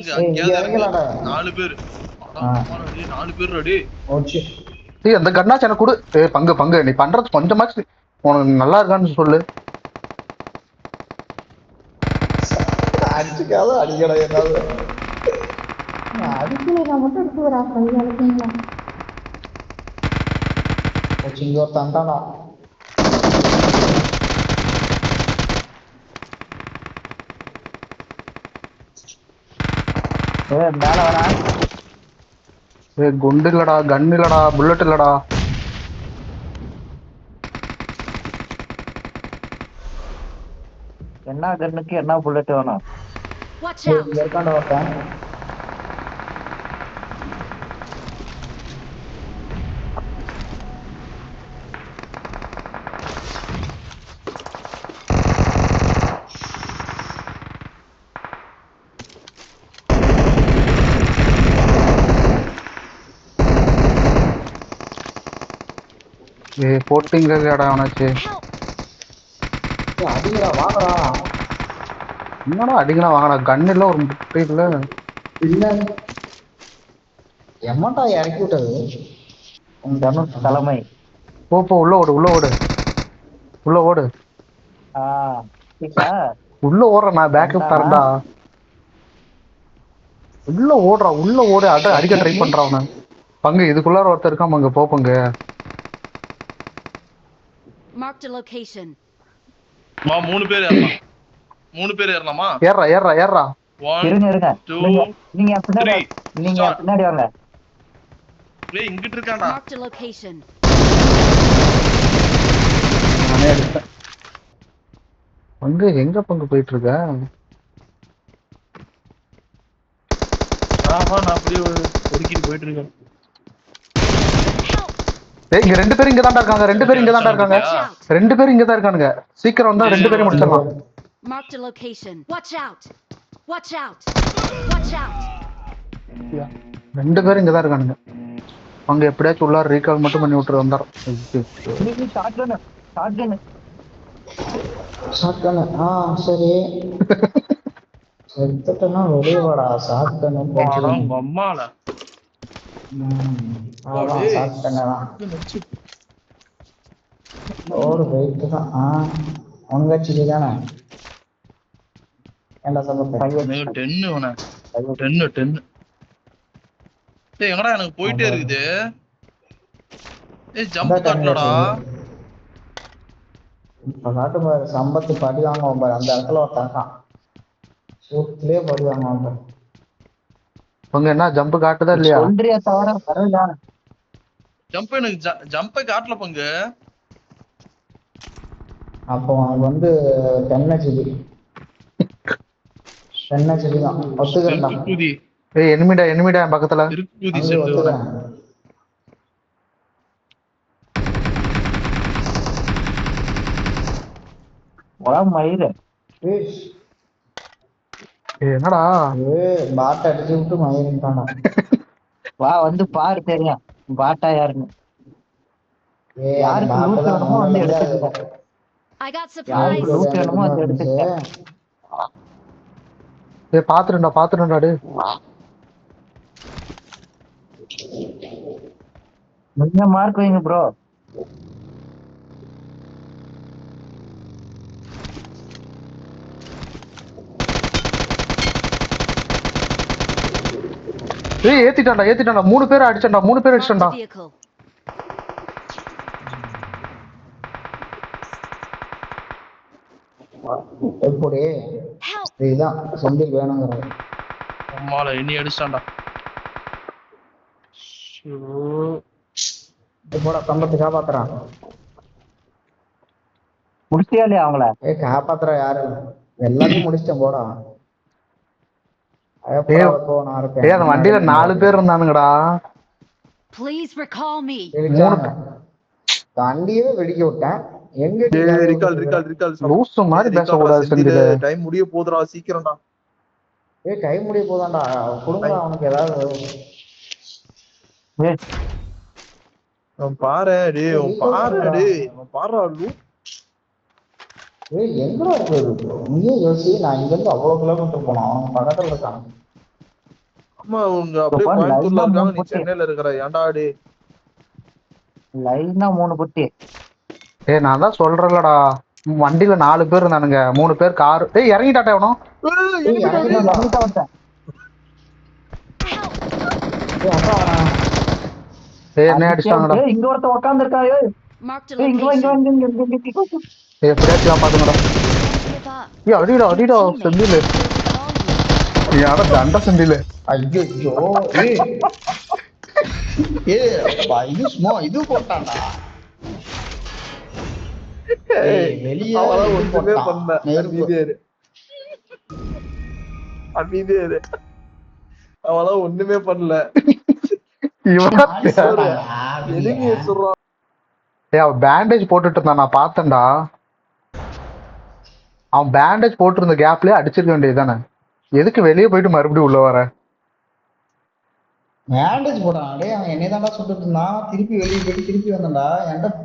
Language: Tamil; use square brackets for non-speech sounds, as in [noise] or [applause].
இங்க அங்கேயாவது. நாலு பேர். நாலு பேர் ரெடி ஏய் அந்த கண்ணாச்சு எனக்கு கொடு. ஏய் பங்கு பங்கு. நீ பண்றது கொஞ்சமாச்சு. உனக்கு நல்லா இருக்கான்னு சொல்லு. அடிச்சுக்காத அடிக்கடா ஏதாவது அடிக்கல நான் மட்டும் எடுத்து வரா இங்க ஏய் மேல வரா ஏய் குண்டு இல்லடா கன் இல்லடா புல்லட் இல்லடா. என்ன கண்ணுக்கு என்ன புல்லட் வேணும்? இருக்காண்டா ஒருத்தன். ஏய் போட்டிங்க இல்லையாடா அவனாச்சு? அடிங்கடா வாங்கடா. என்னடா அடிக்கலாம் வாங்கடா? கன் இல்ல ஒரு முட்டை இல்ல இல்ல. எம்மாட்டா இறக்கி விட்டது? உன் தனுஷ் தலைமை. போ போ உள்ள ஓடு உள்ள ஓடு. உள்ள ஓடு. உள்ள ஓடுற நான் பேக்கப் தரேன்டா. உள்ள ஓடுறா உள்ள ஓடு. அட அடிக்க ட்ரை பண்றான் அவன. பங்கு இதுக்குள்ளார ஒருத்தர் இருக்கான் பங்கு. போ பங்கு. Marked a location. மா மூணு பேர் ஏறலாம். மூணு பேர் ஏறலாமா? ஏறா ஏறா ஏறா இருங்க இருங்க. two, நீங்க பின்னாடி. நீங்க. பின்னாடி வாங்க. ஏய் இங்கிட்டு இருக்கான்டா. Marked a location. நானே பங்கு எங்க பங்கு போயிட்டு இருக்க ஆமா நான் அப்படியே ஒதுக்கிட்டு போயிட்டு இருக்கேன் இங்க ரெண்டு பேரும் இங்க தான்டா இருக்காங்க ரெண்டு பேரும் இங்க தான்டா இருக்காங்க! ரெண்டு பேரும் இங்க தான் இருக்கானுங்க சீக்கிரம் வந்தா ரெண்டு பேரும் முடிச்சிடலாம் Marked a location. Watch out! Watch out! Watch out! ரெண்டு பேரும் இங்க தான் இருக்கானுங்க அவங்க எப்படியாச்சும் உள்ளார ரீகால் மட்டும் பண்ணி விட்டுரு வந்தாரம் நீங்க short gun short gun short கண்ணு ஆ சரி [laughs] செத்துட்டனா வெளியே வாடா ஷார்ட் கண்ணு ஆனா உங்க அம்மால வெயிட் தான். ஆ தானே சொல்ல டென்னு டென்னு டென்னு டேய் எங்கடா எனக்கு போயிட்டே இருக்குது. ஏய் ஜம்ப் காட்டலடா இப்ப காட்டு பாரு சம்பத்து படி வாங்குவோம் பாரு. அந்த இடத்துல ஒருத்தன் இருக்கான். சூட்லயே படி வாங்குவான் பாரு. அவங்க என்ன ஜம்ப் காட்டுதா இல்லையா? சொல்றியா தவிர வரல. ஜம்ப் எனக்கு ஜம்பை காட்டல பங்கு. அப்போ அவனுக்கு வந்து தென்னை செடி தென்னை செடி தான் ஒத்துக்கிறேன்டா திருக்குதி ஏய் எனிமிடா எனிமிடா என் பக்கத்துல? ஒத்துக்கிறேன். உடம்பு மயிறு என்னடா ஏய் பாட்டை அடிச்சு விட்டு மயிரிட்டான்டா [laughs] வா வந்து பாரு தெரியும் பாட்டா யாருன்னு யாருக்கு தான் வேணுமோ வந்து எடுத்துக்கோ. யாருக்கு supplies. loot வேணுமோ அதை எடுத்துக்க. ஏய் பாத்துருண்டா பாத்துருண்டா டே நீங்க மார்க் வைங்க ப்ரோ ஏய் ஏத்திட்டான்டா ஏத்திட்டான்டா. மூணு பேர் அடிச்சான்டா மூணு பேர் அடிச்சான்டா. Vehicle. எப்படி! இதுதான் செந்தில் வேணுங்கிறது அம்மால இனி அடிச்சான்டா. போட கம்பத்து காப்பாத்துறான் முடிச்சியா இல்லையா அவங்கள? ஏய் காப்பாத்துறா யாரு? எல்லாத்தையும் முடிச்சிட்டேன் போடா ஏய், எப்படா போ நான் இருப்பேன் ஏய் அந்த வண்டியில நாலு பேர் இருந்தானுங்கடா. Please recall me. வெடிச்சாங்க. வண்டியவே வெடிக்க விட்டேன். எங்க ரிகால் ரிகால் ரிகால் லூசு மாதிரி பேசக்கூடாது செந்தில். டைம் முடிய போதுடா சீக்கிரம்டா. ஏய் டைம் முடிய போதான்டா. கொடுங்கடா அவனுக்கு ஏதாவது பாரு டேய் பாரு டேய். அவன் பாருடா லூ. ஏய் எங்கடா இருக்குது நீயே யோசி நான் இங்க இருந்து அவ்வளவு கிலோமீட்டர் போனோம் அவன் பக்கத்துல இருக்கான். ஆமா அவங்க அப்படியே அப்பா, கோயம்புத்தூர்ல இருக்காங்க. நீ. சென்னையில இருக்கிற ஏன்டா அடி லைனா மூணு பொட்டி. ஏய் நான் தான் சொல்றேன்லடா. வண்டியில நாலு பேர் இருந்தானுங்க. மூணு பேர் கார். ஏய் இறங்கிட்டாட்டா எவனும் ஏய், எனக்கு நான் தான் வந்துட்டேன், வந்துட்டேன். ஏய், அப்பா, ஏய் என்ன அடிச்சாங்கடா இங்க a ஏய், இங்க இங்க. இங்க இங்க, இங்க, எப்படியாச்சும் up. ஏய் அடிடா அடிடா செந்தில். ஆட தண்ட செந்தில். ஏய், அப்பா, இது சும்மா இது போட்டான்டா வெளியே ஒண்ணுமே போட்டான். பண்ணல. அவெல்லாம் ஒண்ணுமே இவன் பேண்டேஜ் போட்டுட்டு இருந்தான். நான் பார்த்தேன்டா. அவன் பேண்டேஜ் போட்டிருந்த கேப்லயே அடிச்சிருக்க வேண்டியதுதானே? எதுக்கு வெளியே போயிட்டு மறுபடியும் உள்ள வர? பேண்டேஜ் போட்டான் அடே அவன் என்னையதான்டா தான்டா சுட்டுட்டு இருந்தான். திருப்பி வெளியே போயிட்டு திருப்பி வந்தான்டா. என்கிட்ட